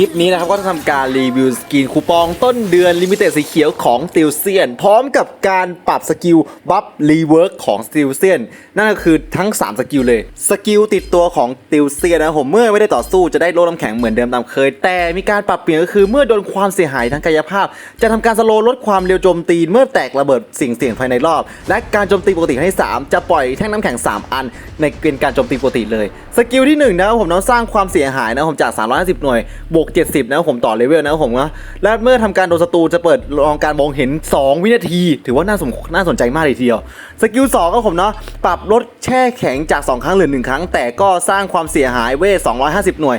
คลิปนี้นะครับก็จะทำการรีวิวสกินคูปองต้นเดือนลิมิเต็ดสีเขียวของสติลเซียน พร้อมกับการปรับสกิลบัฟรีเวิร์กของสติลเซียน นั่นก็คือทั้ง 3 สกิลเลย สกิลติดตัวของสติลเซียนนะผมเมื่อไม่ได้ต่อสู้จะได้ลดน้ำแข็งเหมือนเดิมตามเคย แต่มีการปรับเปลี่ยนก็คือเมื่อโดนความเสียหายทางกายภาพ จะทำการสโลว์ลดความเร็วโจมตีเมื่อแตกระเบิดสิ่งเสี่ยงภายในรอบ และการโจมตีปกติให้ 3 จะปล่อยแท่งน้ำแข็ง 3 อัน ในเป็นการโจมตีปกติเลย สกิลที่1นะครับผมต้องสร้างความเสียหายนะผมจาก 350 หน่วยบวก70 นะครับผมต่อเลเวลนะครับผมนะและเมื่อทำการโดนศัตรูจะเปิดลองการมองเห็น 2 วินาที ถือว่าน่าสนน่าสนใจมากเลยทีเดียว สกิล2ก็ผมเนาะปรับลดแช่แข็งจาก 2 ครั้งเหลือ 1 ครั้ง แต่ก็สร้างความเสียหายเวท 250 หน่วย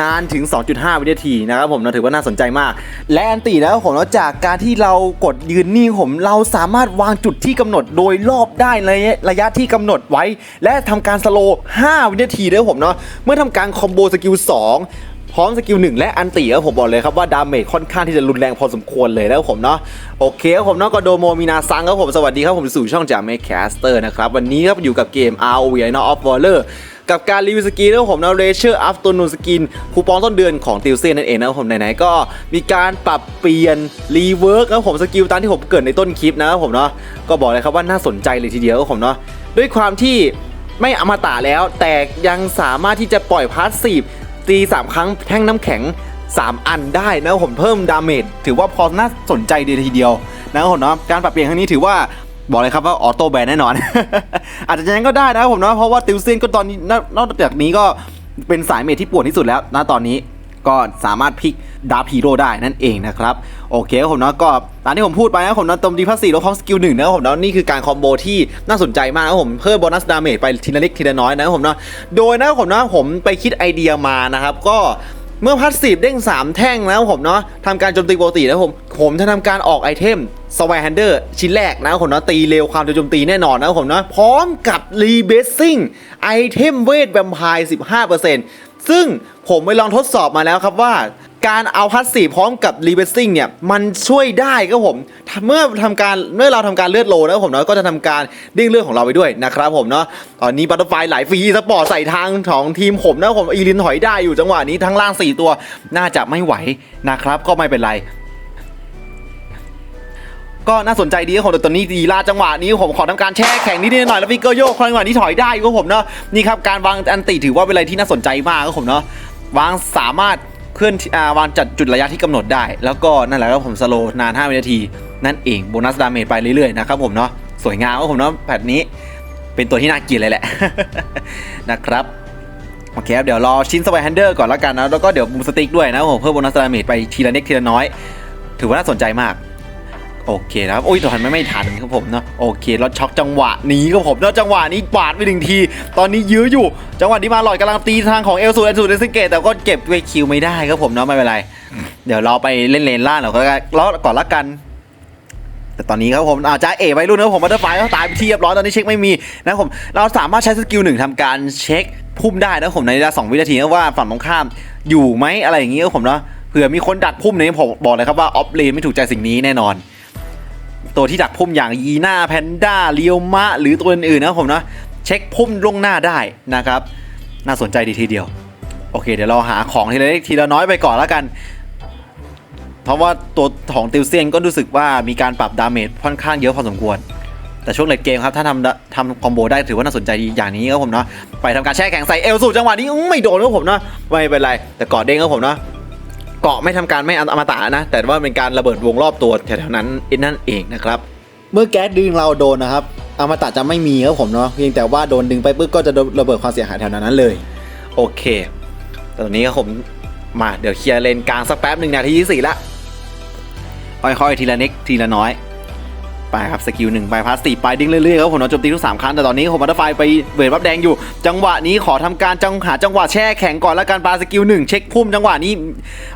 นานถึง 2.5 วินาทีนะครับผมนะถือว่าน่าสนใจมาก และอันตีนะครับผมเนาะจากการที่เรากดยืนนิ่งผมเราสามารถวางจุดที่กำหนดโดยรอบได้ในระยะที่กำหนดไว้ และทำการสโลว์5วินาทีด้วยผมเนาะเมื่อทำการคอมโบสกิล2 พร้อมสกิลหนึ่งและอันตีครับผมบอกเลยครับว่าดาเมจค่อนข้างที่จะรุนแรงพอสมควรเลยนะครับผมเนาะโอเคครับผมเนาะก็โดโมมินาซังครับผมสวัสดีครับผมสู่ช่องจากเมคแคสเตอร์นะครับวันนี้ครับอยู่กับเกม ROV i n o of Waller กับการรีวิวสกินนะครับผมนะเรเชอร์อัฟตัวนูสกินคูปองต้นเดือนของติวเซนนั่นเองนะครับผมไหนๆก็มีการปรับเปลี่ยนรีเวิร์กนะครับผมสกิลตามที่ผมเกิดในต้นคลิปนะครับผมเนาะก็บอกเลยครับว่าน่าสนใจเลยทีเดียวครับผมเนาะด้วยความที่ไม่อมตะแล้วแต่ยังสามารถที่จะปล่อยพาสซีฟ ตี 3 ครั้งแท่งน้ำแข็ง 3 อันได้นะผมเพิ่มดาเมจถือว่าพอน่าสนใจดีทีเดียวนะครับผมเนาะการปรับเปลี่ยนครั้งนี้ถือว่าบอกเลยครับว่าออโต้แบนแน่นอน อาจจะยังก็ได้นะครับผมเนาะเพราะว่าติวเซียนก็ตอนนี้นอกจากนี้ก็เป็นสายเมจที่ปวดที่สุดแล้วนะตอนนี้ ก็สามารถพลิกดาร์ฮีโร่ได้นั่นเองนะครับ โอเคผมเนาะก็ตามที่ผมพูดไปนะผมเนาะตมดีพัสซีแล้วของสกิลหนึ่งนะผมเนาะนี่คือการคอมโบที่น่าสนใจมากนะผมเพิ่มโบนัสดาเมจไปทีละเล็กทีละน้อยนะผมเนาะโดยนะผมเนาะผมไปคิดไอเดียมานะครับก็ เมื่อพัสซีฟเด้ง 3 แท่งนะครับผมเนาะทำการโจมตีปกตินะผมผมจะทำการออกไอเทมสวายแฮนเดอร์ชิ้นแรกนะผมเนาะตีเร็วความโจมตีแน่นอนนะผมเนาะพร้อมกับรีเบสซิ่งไอเทมเวทแวมไพร์15%ซึ่งผมไปลองทดสอบมาแล้วครับว่า การเอาพัสซีพร้อมกับรีเบสซิ่งเนี่ยมันช่วยได้ครับผมเมื่อทำการเมื่อเราทำการเลือดโลนะครับผมเนาะก็จะทำการเด้งเลือดของเราไปด้วยนะครับผมเนาะตอนนี้บัตเตอร์ไฟไหลฟรีสปอร์ตใส่ทางของทีมผมนะผมอีลินถอยได้อยู่จังหวะนี้ทั้งล่าง 4 ตัวน่าจะไม่ไหวนะครับก็ไม่เป็นไรก็น่าสนใจดีครับผมตอนนี้ดีลาจังหวะนี้ผมขอทำการแช่แข็งนิดๆหน่อยแล้วฟิกเกอร์โยกจังหวะนี้ถอยได้ครับผมเนาะนี่ครับการวางอันติถือว่าเป็นอะไรที่น่าสนใจมากครับผมเนาะวางสามารถ เคลื่อนอาวางจัดจุดระยะที่กำหนดได้ แล้วก็นั่นแหละครับผมสโลว์นาน 5 วินาที นั่นเองโบนัสดาเมจไปเรื่อยๆนะครับผมเนาะสวยงามครับผมเนาะแพทนี้ เป็นตัวที่น่ากินเลยแหละนะครับโอเคครับเดี๋ยวรอชิ้นสวายแฮนเดอร์ก่อนแล้วกันนะแล้วก็เดี๋ยวบูมสติ๊กด้วยนะผมเพิ่มโบนัสดาเมจไปทีละเล็กทีละน้อย ถือว่าน่าสนใจมาก โอเคนะครับโอ้ยทันไม่ไม่ทันครับผมเนาะโอเคแล้วช็อกจังหวะนี้ครับผมแล้วจังหวะนี้ปาดไปหนึ่งที ตอนนี้ยื้ออยู่ จังหวะนี้มาหลอยกำลังตีทางของเอลซูเอลซูเดสเกตแต่ก็เก็บไว้คิวไม่ได้ครับผมเนาะไม่เป็นไร เดี๋ยวเราไปเล่นเลนล่างเราก็แล้วก่อนละกัน แต่ตอนนี้ครับผมอาจจะเอ๋ไปรุ่นนะผมบัตเตอร์ไฟเขาตายไปที่เรียบร้อยตอนนี้เช็คไม่มีนะครับผมเราสามารถใช้สกิลหนึ่งทำการเช็คพุ่มได้นะครับผมในเวลาสองวินาทีนะว่าฝั่งตรงข้ามอยู่ไหมอะไรอย่างนี้ครับผมเนาะเผื่อมีคนดักพุ่มในนี้ผมบอกเลยครับว่าออฟเลนไม่ถูกใจสิ่งนี้แน่นอน ตัวที่ดักพุ่มอย่างยีน่าแพนด้าเลียวมะ หรือตัวอื่นๆนะผมนะเช็คพุ่มล่วงหน้าได้นะครับ น่าสนใจดีทีเดียว โอเค เดี๋ยวเราหาของทีละเล็กทีละน้อยไปก่อนแล้วกัน เพราะว่าตัวของติวเซียนก็รู้สึกว่ามีการปรับดาเมจค่อนข้างเยอะพอสมควร แต่ช่วงเลดเกมครับ ถ้าทำทำคอมโบได้ถือว่าน่าสนใจอย่างนี้ครับผมเนาะไปทำการแช่แข็งใส่เอลสูจังหวะนี้ไม่โดนครับผมเนาะไม่เป็นไรแต่กอดเด้งครับผมเนาะ เกาะไม่ทำการไม่อมตะนะ แต่ว่าเป็นการระเบิดวงรอบตัวแถวๆนั้นนั่นเองนะครับ เมื่อแก๊สดึงเราโดนนะครับอมตะจะไม่มีครับผมเนาะเพียงแต่ว่าโดนดึงไปปุ๊บก็จะระเบิดความเสียหายแถวนั้นเลย โอเคแต่ตอนนี้ก็ผมมาเดี๋ยวเคลียร์เลนกลางสักแป๊บหนึ่งนาทีที่สี่ละค่อยๆทีละเน็กทีละน้อย ไปครับสกิลหนึ่งไปพาสตีไปดิ้งเรื่อยๆครับผมโจมตีทุกสามครั้งแต่ตอนนี้ผมบัตเตอร์ไฟไปเวทวับแดงอยู่ จังหวะนี้ขอทำการจังหาจังหวะแช่แข็งก่อนแล้วกันปาสกิลหนึ่งเช็คพุ่มจังหวะนี้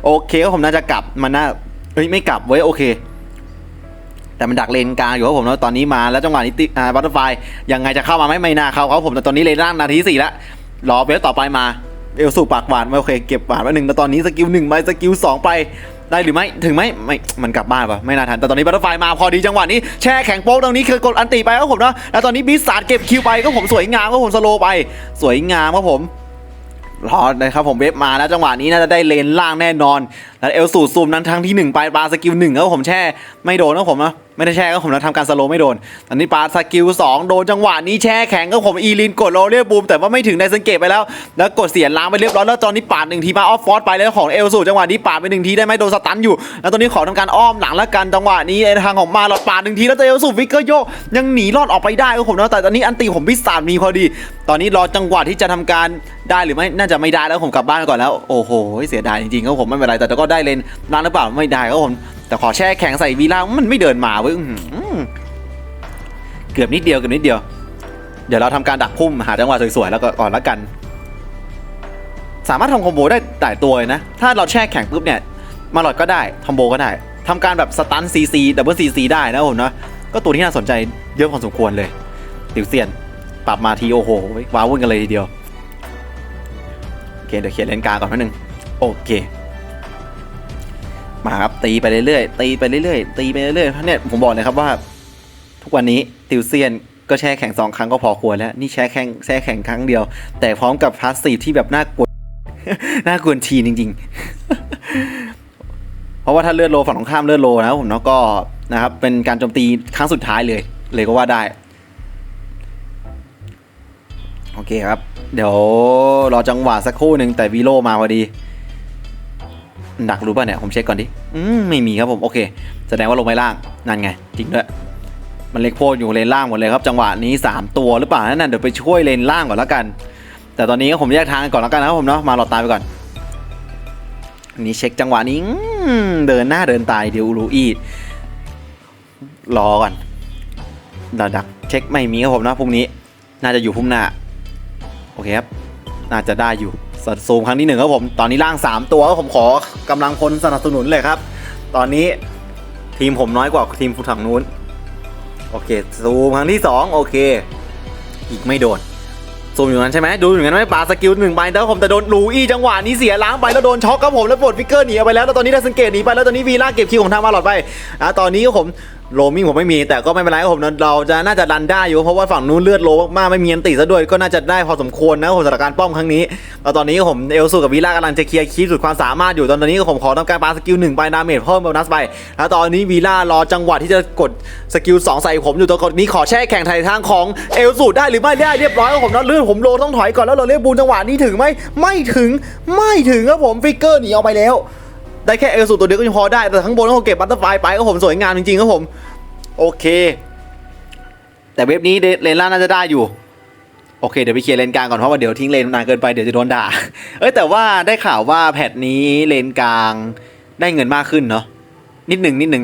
โอเคครับผมน่าจะกลับมันน่าเฮ้ยไม่กลับเว้ยโอเคแต่มันดักเลนกลางอยู่ครับผมแล้วตอนนี้มาแล้วจังหวะนี้ติอ่าบัตเตอร์ไฟยังไงจะเข้ามาไม่ไม่น่าเข้าครับผมแต่ตอนนี้เลนล่างนาทีที่สี่ละรอเวฟต่อไปมาเอลสูปากหวานโอเคเก็บหวานไว้หนึ่งแต่ตอนนี้สกิลหนึ่งไปสกิลสองไป ได้หรือไม่ถึงไหมไม่มันกลับบ้านปะไม่น่าทันแต่ตอนนี้บัตเตอร์ไฟมาพอดีจังหวะนี้แช่แข็งโป๊กตรงนี้คือกดอันตีไปครับผมนะแล้วตอนนี้บิสซาร์ดเก็บคิวไปก็ผมสวยงามก็ผมสโลไป สวยงามครับผมรอนะครับผมเว็บมาแล้วจังหวะนี้น่าจะได้เลนล่างแน่นอน แล้วเอลสูซูมนั้นทั้งที่ 1 ไปปาสกิลหนึ่งแล้วผมแช่ไม่โดนนะผมนะ ไม่ได้แช่ก็ผมนะทำการสโลไม่โดน ตอนนี้ปาสกิล2โดนจังหวะนี้แช่แข็งก็ผมอีลินกดโรเรียบูมแต่ว่าไม่ถึงในสังเกตไปแล้ว แล้วกดเสียล้างไปเรียบร้อยแล้วตอนนี้ปาดหนึ่งทีมาออฟฟอร์ไปแล้วของเอลสูจังหวะนี้ปาดไปหนึ่งทีได้ไหมโดนสตันอยู่ แล้วตอนนี้ขอทำการอ้อมหลังแล้วกันจังหวะนี้ในทางของมาหลอดปาดหนึ่งทีแล้วเอลสูวิกเกอร์โยกยังหนีรอดออกไปได้ครับผมนะแต่ตอนนี้อันตีผมพิสานมีพอดี ตอนนี้รอจังหวะที่จะทำการได้หรือไม่น่าจะไม่ได้แล้วผมกลับบ้านก่อนแล้วโอ้โหเสียดายจริงๆครับผมไม่เป็นไรแต่ก็ได้เลนนานหรือเปล่าไม่ได้ครับผม แต่ขอแช่แข็งใส่วีล่ามันไม่เดินมาเว้ยอื้อเกือบนิดเดียวเกือบนิดเดียว เดี๋ยวเราทำการดักพุ่มหาจังหวะสวยๆแล้วก็ก่อนละกัน สามารถทำคอมโบได้หลายตัวนะ ถ้าเราแช่แข็งปุ๊บเนี่ย มาหลอดก็ได้คอมโบก็ได้ทำการแบบสตันซีซีดับเบิลซีซีได้นะผมนะก็ตัวที่น่าสนใจเยอะพอสมควรเลยติวเซียนปรับมาทีโอโหว้าวุ่นกันเลยทีเดียวโอเคเดี๋ยวเขียนเลนกลางก่อนนิดนึงโอเค มาครับตีไปเรื่อยๆตีไปเรื่อยๆตีไปเรื่อยๆเนี่ยผมบอกเลยครับว่า ทุกวันนี้ติวเซียนก็แช่แข่งสองครั้งก็พอควรแล้ว นี่แช่แข่งแช่แข่งครั้งเดียว แต่พร้อมกับพาสซีฟที่แบบน่ากลัวน่ากวนทีจริง ๆ เพราะว่าถ้าเลือดโลฝั่งตรงข้ามเลือดโลนะผมเนาะก็นะครับ เป็นการโจมตีครั้งสุดท้ายเลย เลยก็ว่าได้ โอเคครับ เดี๋ยวรอจังหวะสักครู่หนึ่งแต่วีโลมาพอดี ดักรู้ป่ะเนี่ย ผมเช็คก่อนดิ อืมไม่มีครับผม โอเค แสดงว่าลงไปล่าง นั่นไง จริงด้วย มันเล็กโพดอยู่เลนล่างหมดเลยครับ จังหวะนี้ 3 ตัวหรือเปล่านั่นนะเดี๋ยวไปช่วยเลนล่างก่อนแล้วกัน แต่ตอนนี้ผมแยกทางกันก่อนแล้วกันนะครับผมเนาะ มาหลอดตายไปก่อนนนี้เช็คจังหวะนี้เดินหน้าเดินตายเดี๋ยวรูอีรอก่อนเราดักเช็คไม่มีครับผมนะพรุ่งนี้ น่าจะอยู่พรุ่งหน้า โอเคครับ น่าจะได้อยู่ สัดซูมครั้งที่หนึ่งครับผม ตอนนี้ล่าง 3 ตัวผมขอกำลังพลสนับสนุนเลยครับ ตอนนี้ทีมผมน้อยกว่าทีมฝั่งนู้น โอเค ซูมครั้งที่ 2 โอเค อีกไม่โดน ซูมอยู่นั้นใช่ไหมดูอย่างนั้นไหมปาสกิลหนึ่งไปแต่ว่าผมแต่โดนลูอี้จังหวะนี้เสียล้างไปแล้วโดนช็อกครับผมแล้วปลดฟิกเกอร์หนีไปแล้วแล้วตอนนี้ได้สังเกตหนีไปแล้วตอนนี้วีล่าเก็บคิวของทางมาหลอดไปอะตอนนี้ผมโรมิงผมไม่มีแต่ก็ไม่เป็นไรครับผมเราจะน่าจะดันได้อยู่เพราะว่าฝั่งนู้นเลือดโลมากๆไม่มีอันติซะด้วยก็น่าจะได้พอสมควรนะผมสถานการณ์ป้อมครั้งนี้แล้วตอนนี้ผมเอลซูกับวีล่ากำลังจะเคลียร์คีสุดความสามารถอยู่ตอนนี้ผมขอทำการปาสกิลหนึ่งไปดาเมจเพิ่มโบนัสไปแล้วตอนนี้วีล่ารอจังหวะที่จะกดสกิลสองใส่ผมอยู่ตอนนี้ขอแช่แข่งไททางของเอลซูได้หรือไม่ได้เรียบร้อยครับผมนะเลื่อนผมโลต้องถอยก่อนแล้วเราเรียกบูนจังหวะนี้ถึงไหมไม่ถึงไม่ถึงครับผมฟิกเกอร์หนีออกไปแล้ว ได้แค่เอลสูตัวเดียวก็ยังพอได้ แต่ข้างบนก็เก็บบัตเตอร์ไฟไปก็ผมสวยงามจริงๆครับผม โอเค แต่เว็บนี้เลนล่าน่าจะได้อยู่ โอเคเดี๋ยวไปเคลียร์เลนกลางก่อนเพราะว่าเดี๋ยวทิ้งเลนนานเกินไปเดี๋ยวจะโดนด่า เอ้ยแต่ว่าได้ข่าวว่าแพทนี้เลนกลางได้เงินมากขึ้นเนาะนิดหนึ่งนิดหนึ่ง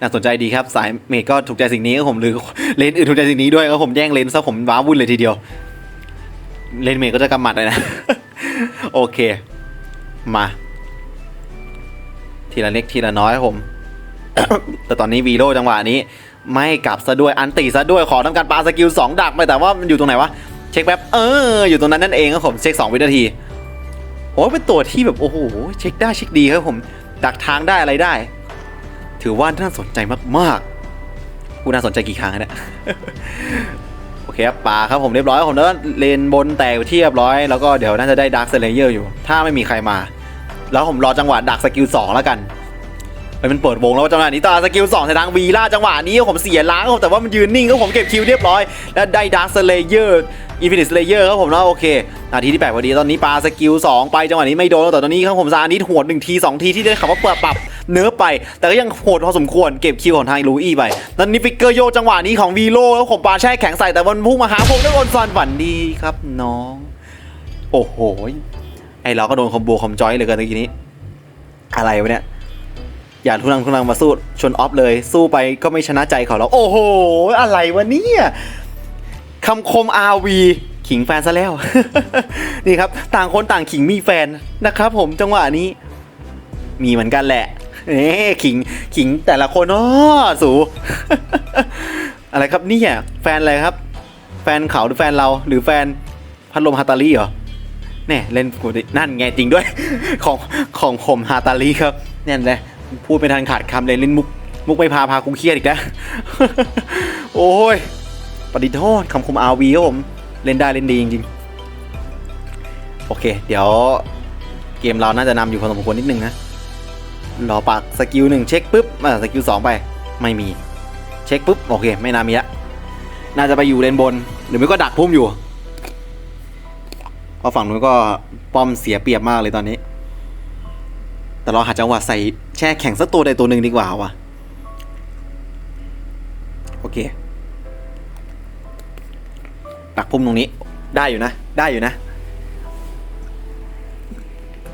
น่าสนใจดีครับสายเมดก็ถูกใจสิ่งนี้ครับผมหรือเลนอื่นถูกใจสิ่งนี้ด้วยก็ผมแย่งเลนซะผมว้าวุ่นเลยทีเดียว เลนเมดก็จะกำหมัดเลยนะ โอเค มา ทีละเล็กทีละน้อยผม แต่ตอนนี้วีโรจังหวะนี้ ไม่กลับซะด้วยอันตีซะด้วยขอทำการปาสกิล2ดักไปแต่ว่ามันอยู่ตรงไหนวะเช็คแป๊บเอออยู่ตรงนั้นนั่นเองครับผมเช็ค 2 วินาทีโอ้เป็นตัวที่แบบโอ้โหเช็คได้เช็คดีครับผมดักทางได้อะไรได้ ถือว่าน่าสนใจมากๆกูน่าสนใจกี่ครั้งเนี่ยโอเคครับปาครับผมเรียบร้อยผมแล้วเลนบนแตกที่เรียบร้อยแล้วก็เดี๋ยวน่าจะได้ดักเซเลเยอร์อยู่ ถ้าไม่มีใครมา แล้วผมรอจังหวะดักสกิล2แล้วกันไปมันเปิดวงแล้วจังหวะนี้ต่อสกิล2ใส่ทางวีล่าจังหวะนี้ผมเสียล้างครับแต่ว่ามันยืนนิ่งครับผมเก็บคิวเรียบร้อย แล้วได้ดาร์คสเลเยอร์อินฟินิตสเลเยอร์ครับผมนะโอเค นาทีที่8พอดีตอนนี้ปลาสกิล2ไปจังหวะนี้ไม่โดนแต่ตอนนี้ครับผมซานิดหัวด1ที2ทีที่ได้ขับว่าเปิดปรับเนื้อไป แต่ก็ยังโหดพอสมควรเก็บคิวของทางลูอี้ไปตอนนี้ฟิกเกอร์โยจังหวะนี้ของวีโลแล้วผมปลาแช่แข็งใส่แต่วันพุ่งมาหาผมด้วยบนซันฝันดีครับน้อง โอ้โห ไอเราก็โดนคอมโบคอมจอยเลยกันตะกี้นี้ อะไรวะเนี่ย อย่าทุลังทุลังมาสู้ชนออฟเลย สู้ไปก็ไม่ชนะใจเขาแล้วโอ้โห อะไรวะเนี่ยคำคม RV ขิงแฟนซะแล้ว นี่ครับ ต่างคนต่างขิงมีแฟนนะครับผมจังหวะนี้ มีเหมือนกันแหละเอ๊ขิงขิงแต่ละคนอ้อสูอะไรครับเนี่ยแฟนอะไรครับ แฟนเขาหรือแฟนเราหรือแฟนพัดลมฮาตาลีเหรอ แน่เล่นกูดินั่นไงจริงด้วย ของของผมฮาตาลีครับเนี่ยเลยพูดไม่ทันขาดคำเลยเล่นมุกมุกไม่พาพากูเครียดอีกนะโอ้ยปฏิโทษคำคมอาวีครับผมเล่นได้เล่นดีจริงๆ โอเค เดี๋ยวเกมเราน่าจะนำอยู่พอสมควรนิดนึงนะรอปักสกิลหนึ่งเช็คปุ๊บอ่าสกิลสองไปไม่มี เช็คปุ๊บ โอเค ไม่น่ามีละน่าจะไปอยู่เลนบน หรือไม่ก็ดักพุ่มอยู่ เพราะฝั่งนู้นก็ป้อมเสียเปรียบมากเลยตอนนี้ แต่เราหาจังหวะใส่แช่แข็งสักตัวใดตัวหนึ่งดีกว่าวะโอเคดักพุ่มตรงนี้ได้อยู่นะ ได้อยู่นะ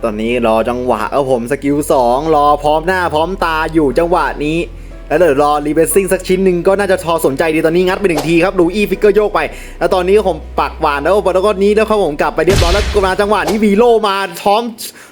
ตอนนี้รอจังหวะเอาผมสกิลสองรอพร้อมหน้าพร้อมตาอยู่จังหวะนี้ แล้วเดี๋ยวรอรีเบสซิ่งสักชิ้นหนึ่งก็น่าจะทอสนใจดีตอนนี้งัดไปหนึ่งทีครับดูอีฟิกเกอร์โยกไป แล้วตอนนี้ผมปักหวานแล้วแล้วก็นี้แล้วครับผมกลับไปเรียบร้อยแล้วมาจังหวะนี้วีโลมาพร้อม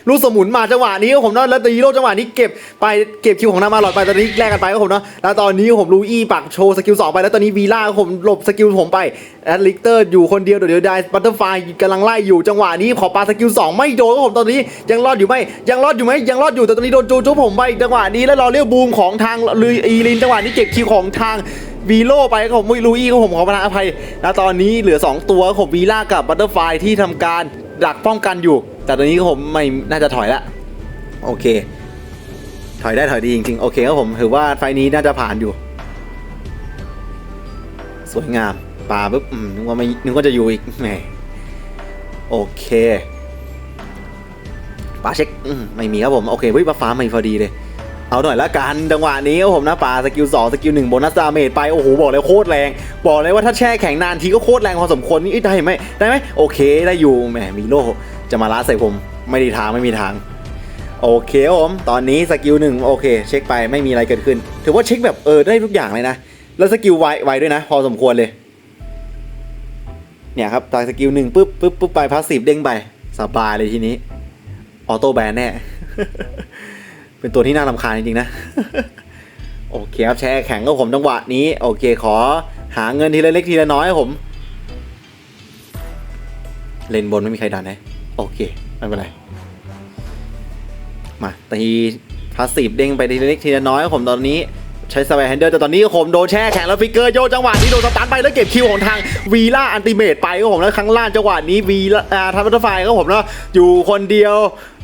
ลูกสมุนมาจังหวะนี้ผมเนาะแล้วตีโลจังหวะนี้เก็บไปเก็บคิวของนามาหลอดไปตอนนี้แลกกันไปครับผมเนาะแล้วตอนนี้ผมลูอีปักโชว์สกิลสองไปแล้วตอนนี้วีล่าผมหลบสกิลผมไปแอดลิกเตอร์อยู่คนเดียวเดี๋ยวเดี๋ยวได้บัตเตอร์ไฟกำลังไล่อยู่จังหวะนี้ขอปาสกิลสองไม่โดนครับผมตอนนี้ยังรอดอยู่ไหมยังรอดอยู่ไหมยังรอดอยู่แต่ตอนนี้โดนจูจูผมไปจังหวะนี้แล้วรอเรียกบูมของทางลุยอีลินจังหวะนี้เก็บคิวของทางวีโลไปครับผมลุยอีครับผมขอประทานอภัยแล้วตอนนี้เหลือ 2 ตัวครับผมวีล่ากับบัตเตอร์ไฟที่ทำการดักป้องกันอยู่ แต่ตอนนี้ผมไม่น่าจะถอยละโอเค ถอยได้ถอยดีจริงๆ โอเคครับผมถือว่าไฟนี้น่าจะผ่านอยู่ สวยงามปลาปุ๊บนึกว่าไม่นึกว่าจะอยู่อีกแหมโอเคปลาเช็คไม่มีครับผม โอเคเฮ้ยปลาฟ้าไม่พอดีเลย เอาหน่อยละกันจังหวะนี้ครับผมนะปลาสกิล2สกิล1โบนัสดาเมจไปโอ้โหบอกเลยโคตรแรง บอกเลยว่าถ้าแช่แข็งนานทีก็โคตรแรงพอสมควรนี่ได้ไหมได้ไหมโอเคได้อยู่แหมมีโลจะมาล้าใส่ผมไม่ด้ทางไม่มีทาง โอเคครับผมตอนนี้สกิลหนึ่งโอเค เช็คไปไม่มีอะไรเกิดขึ้น ถือว่าเช็คแบบเออได้ทุกอย่างเลยนะแล้วสกิลไวไวด้วยนะ พอสมควรเลยเนี่ยครับตายสกิลหนึ่งปุ๊บปุ๊บปุ๊บไปพาสซีฟเด้งไปสบายเลยทีนี้ออโต้แบนแน่ เป็นตัวที่น่ารำคาญจริงๆนะ โอเคครับแชร์แข็งก็ผมจังหวะนี้ โอเคขอหาเงินทีละเล็กทีละน้อยผมเลนบนไม่มีใครดันนะโอเคไม่เป็นไร มาตีพาสซีฟเด้งไปทีละเล็กทีละน้อยผมตอนนี้ ใช้สวายแฮนเดิลแต่ตอนนี้ผมโดนแช่แข็งแล้วฟิกเกอร์โยจังหวะนี้โดนสตันไปแล้วเก็บคิวของทางวีล่าอันติเมตไปครับผมแล้วข้งล่างจังหวะนี้วีล่าอ่าทัพเปอร์ไฟครับผมเนาะอยู่คนเดียว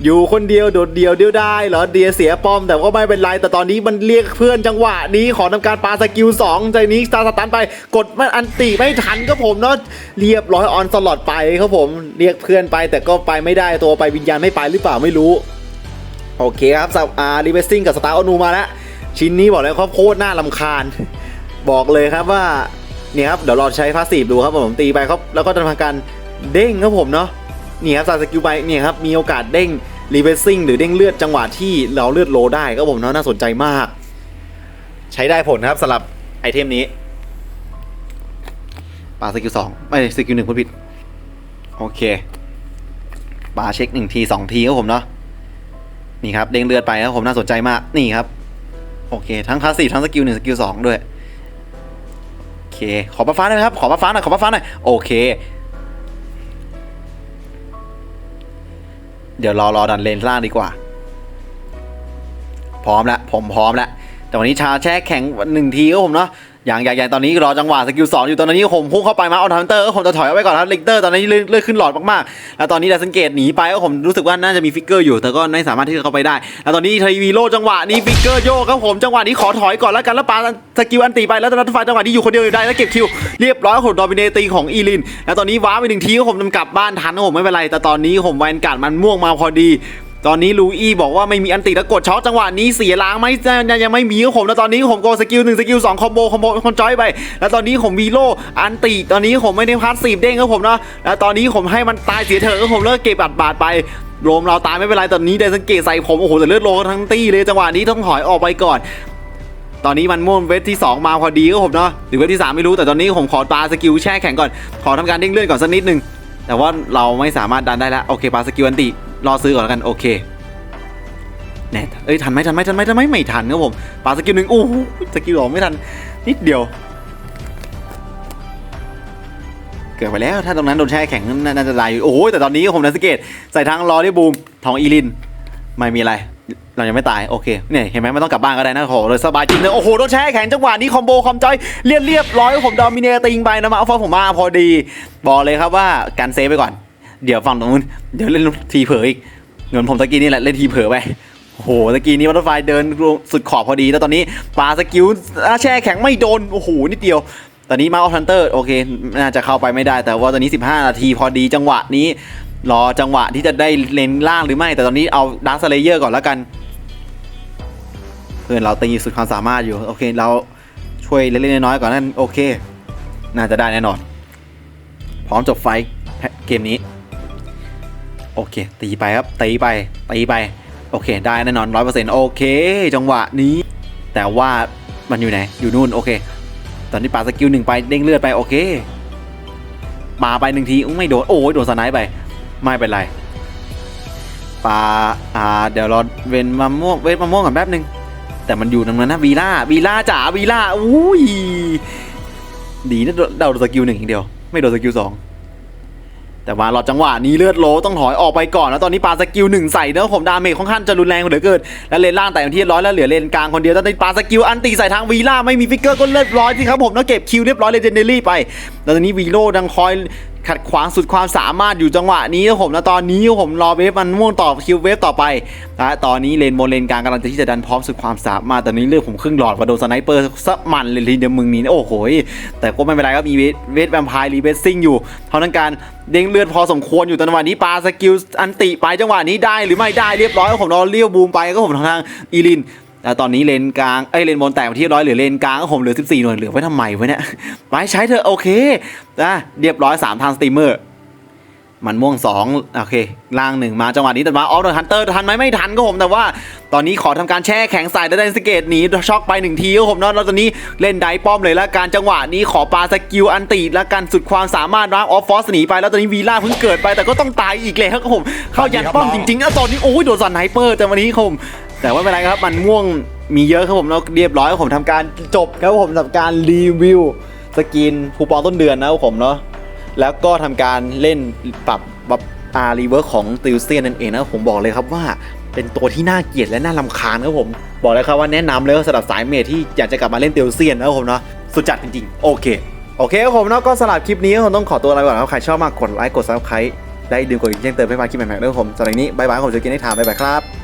อยู่คนเดียวโดดเดียวเดียวได้เหรอเดียเสียป้อมแต่ก็ไม่เป็นไรแต่ตอนนี้มันเรียกเพื่อนจังหวะนี้ขอทำการปาสกิล2ใจนี้สตาร์สตันไปกดไม่อันติไม่ทันครับผมเนาะเรียบร้อยออนสล็อตไปครับผมเรียกเพื่อนไป แต่ก็ไปไม่ได้ตัวไปวิญญาณไม่ไปหรือเปล่าไม่รู้โอเคครับสับอารีเวสซิ่งกับสตาร์อนูมาแล้ว ชิ้นนี้บอกเลยครับโคตรน่าลำคาญ บอกเลยครับว่าเนี่ยครับเดี๋ยวเราใช้พาสซีฟดูครับผมตีไปครับแล้วก็จะทำการเด้งครับผมเนาะนี่ครับซาสกิลไปเนี่ยครับมีโอกาสเด้งรีเวสซิ่งหรือเด้งเลือดจังหวะที่เราเลือดโลได้ครับผมเนาะน่าสนใจมาก ใช้ได้ผลครับสำหรับไอเทมนี้ปาสกิลสองไม่สกิลหนึ่งพูดผิดโอเคปาเช็คหนึ่งทีสองทีครับผมเนาะนี่ครับเด้งเลือดไปครับผมน่าสนใจมากนี่ครับ โอเค ทั้งพาสซีฟทั้งสกิลหนึ่งสกิลสองด้วย โอเค ขอป้าฟ้าหน่อยครับ ขอป้าฟ้าหน่อย ขอป้าฟ้าหน่อย โอเค เดี๋ยวรอรอดันเลนล่างดีกว่า พร้อมแล้ว ผมพร้อมแล้ว แต่วันนี้ชาแช่แข็งหนึ่งทีก็ผมเนาะ อย่างอย่างอย่างตอนนี้รอจังหวะสกิลสองอยู่ตอนนี้ผมพุ่งเข้าไปมาเอาทันเตอร์ก็ผมจะถอยเอาไว้ก่อนครับลิกเตอร์ตอนนี้เลื่อนเลื่อขึ้นหลอดมากๆ แล้วตอนนี้ดัสังเกตหนีไปก็ผมรู้สึกว่าน่าจะมีฟิกเกอร์อยู่ แต่ก็ไม่สามารถที่จะเข้าไปได้ แล้วตอนนี้ทีวีโลจังหวะนี้ฟิกเกอร์โยกครับผมจังหวะนี้ขอถอยก่อนแล้วกันแล้วปาสกิลอันตีไปแล้วตอนนั้นไฟจังหวะนี้อยู่คนเดียวอยู่ได้แล้วเก็บคิวเรียบร้อยผมโดมิเนตีของอีลิน แล้วตอนนี้ว้าไปหนึ่งทีก็ผมนำกลับบ้านทันผมไม่เป็นไรแต่ตอนนี้ผมแวนการ์ดมันม่วงมาพอดี ตอนนี้ลูอี้บอกว่าไม่มีอันติแล้วกดช็อตจังหวะนี้เสียล้างไหมยังยังไม่มีครับผมแล้วตอนนี้ผมโกสกิลหนึ่งสกิลสองคอมโบคอมโบคอนจอยไป แล้วตอนนี้ผมวีโลอันติตอนนี้ผมไม่ได้พาสซีฟเด้งครับผมนะแล้วตอนนี้ผมให้มันตายเสียเถอะครับผมแล้วเก็บบัตรบาดไปโรมเราตายไม่เป็นไรตอนนี้เดนสังเกตใส่ผมโอ้โหแต่เลือดโลทั้งตี้เลยจังหวะนี้ต้องถอยออกไปก่อน ตอนนี้มันม่วงเวทที่ 2 มาพอดีครับผมเนาะหรือเวทที่ 3 ไม่รู้แต่ตอนนี้ผมขอปาสกิลแช่แข็งก่อนขอทำการเด้งเลื่อนก่อนสักนิดนึงแต่ว่าเราไม่สามารถดันได้แล้วโอเคปาสกิลอันติ รอซื้อก่อนแล้วกันโอเคแน่เอ้ยทันไหมทันไหมทันไหมทันไหมไม่ทันครับผมปาสกิลหนึ่งโอ้โหสกิลสองไม่ทันนิดเดียว เกิดไปแล้วถ้าตรงนั้นโดนแช่แข็งน่าน่าจะลายอยู่โอ้โหแต่ตอนนี้ผมนัสเกตใส่ทั้งรอได้บูมทองอีลินไม่มีอะไรเรายังไม่ตายโอเคเนี่ยเห็นไหมไม่ต้องกลับบ้านก็ได้นะโอ้โหเลยสบายจริงเลยโอ้โหโดนแช่แข็งจังหวะนี้คอมโบคอมจอยเรียบเรียบร้อยผมดอมิเนติงไปนะมาเอาฟอร์ผมมาพอดี บอกเลยครับว่าการเซฟไปก่อน เดี๋ยวฝั่งตรงนู้นเดี๋ยวเล่นทีเผลออีกเงินผมตะกี้นี่แหละเล่นทีเผลอไปโอ้โหตะกี้นี้วัตถุไฟเดินสุดขอบพอดี แล้วตอนนี้ปลาสกิลแช่แข็งไม่โดน โอ้โหนิดเดียว ตอนนี้มาออฟทันเตอร์โอเค น่าจะเข้าไปไม่ได้ แต่ว่าตอนนี้ 15 นาทีพอดีจังหวะนี้ รอจังหวะที่จะได้เลนล่างหรือไม่ แต่ตอนนี้เอาดาร์ s สเลเยอร์ก่อนแล้วกัน เพื่อนเราตีสุดความสามารถอยู่ โอเค เราช่วยเล็กๆน้อยๆก่อนนั่นโอเค น่าจะได้แน่นอน พร้อมจบไฟเกมนี้ โอเค ตีไปครับ ตีไป ตีไป โอเค ได้แน่นอนร้อยเปอร์เซ็นต์โอเค จังหวะนี้ แต่ว่ามันอยู่ไหน อยู่นู่น โอเค ตอนนี้ปาสกิลหนึ่งไป เด้งเลือดไป โอเคปาไปหนึ่งที ไม่โดน โอ้ยโดนสไนป์ไป ไม่เป็นไรปาอ่า เดี๋ยวรอเวนมะม่วง เวนมะม่วงก่อนแป๊บหนึ่งแต่มันอยู่ตรงนั้นนะวีล่าวีล่าจ๋าวีล่า อุ้ย ดีนะเดาโดนสกิลหนึ่งอย่างเดียว ไม่โดนสกิลสอง แต่ว่าหลอดจังหวะนี้เลือดโลต้องถอยออกไปก่อนแล้วตอนนี้ปาสกิลหนึ่งใส่เนื้อะผมดาเมจค่อนข้างจะรุนแรงเหลือเกินและเลนล่างแต่ที่เรียบร้อยแล้วเหลือเลนกลางคนเดียวตอนนี้ปาสกิลอันตีใส่ทางวีล่าไม่มีฟิกเกอร์ก็เรียบร้อยที่ครับผมแล้วเก็บคิวเรียบร้อยเลเจนเดอรี่ไปแล้วตอนนี้วีโร่ดังคอย ขัดขวางสุดความสามารถอยู่จังหวะนี้ครับผมแล้วตอนนี้ผมรอเวฟมันม่วงต่อคิวเวฟต่อไปนะตอนนี้เลนบนเลนกลางกำลังจะที่จะดันพร้อมสุดความสามารถตอนนี้เลือกผมครึ่งหลอดมาโดนสไนเปอร์สัมันเลยทีเดียวมึงนี้โอ้โหแต่ก็ไม่เป็นไรครับมีเวทเวทแวมไพร์รีเวสซิ่งอยู่เท่านั้นการเด้งเลือดพอสมควรอยู่ตอนจังหวะนี้ปาสกิลอันติไปจังหวะนี้ได้หรือไม่ได้เรียบร้อยผมรอเลี้ยวบูมไปก็ผมทางทางอีลิน แต่ตอนนี้เลนกลางเอ้ยเลนบนแตกไปที่ร้อยเหลือเลนกลางก็ผมเหลือ 14 หน่วยเหลือไว้ทำไมวะเนี่ยไปใช้เถอโอเคนะเรียบร้อย 3 ทางสตรีมเมอร์ มันม่วง 2 โอเค ล่างหนึ่งมาจังหวะนี้แต่ว่าออฟเดอะฮันเตอร์ทันไหมไม่ทันก็ผมแต่ว่า ตอนนี้ขอทำการแช่แข็งใส่แล้วได้สเกตหนีช็อกไปหนึ่งทีก็ผมเนาะแล้วตอนนี้เล่นไดป้อมเลยล้วการจังหวะนี้ขอปาสกิลอันตีแล้วกันสุดความสามารถรับออฟฟอสหนีไปแล้วตอนนี้วีล่าเพิ่งเกิดไปแต่ก็ต้องตายอีกเลยครับผมเข้ายันป้อมจริงๆแล้วตอนนี้โอ้ยโดนสันไนเปอร์แต่วันนี้ผม แต่ว่าไม่เป็นไรครับมันม่วงมีเยอะครับผมแล้วเรียบร้อยครับผมทำการจบครับผมทำการรีวิวสกินคูปองต้นเดือนนะครับผมเนาะแล้วก็ทำการเล่นปรับปรับอารีเวิร์ของติวเซียนนั่นเองนะครับผมบอกเลยครับว่าเป็นตัวที่น่าเกลียดและน่าลำคาญครับผม บอกเลยครับว่าแนะนำเลยสำหรับสายเมทที่อยากจะกลับมาเล่นติวเซียนนะครับผมเนาะสุดจัดจริงๆ โอเค โอเคครับผมเนาะก็สำหรับคลิปนี้ผมต้องขอตัวลาไปก่อนครับใครชอบมากกดไลค์กดซับสไครต์ได้ดื่มกดแจ้งเตือนให้มาคลิปใหม่ๆด้วยครับผมสำหรับวันนี้บายบายผมจะกินให้ทานบ๊ายบายครับ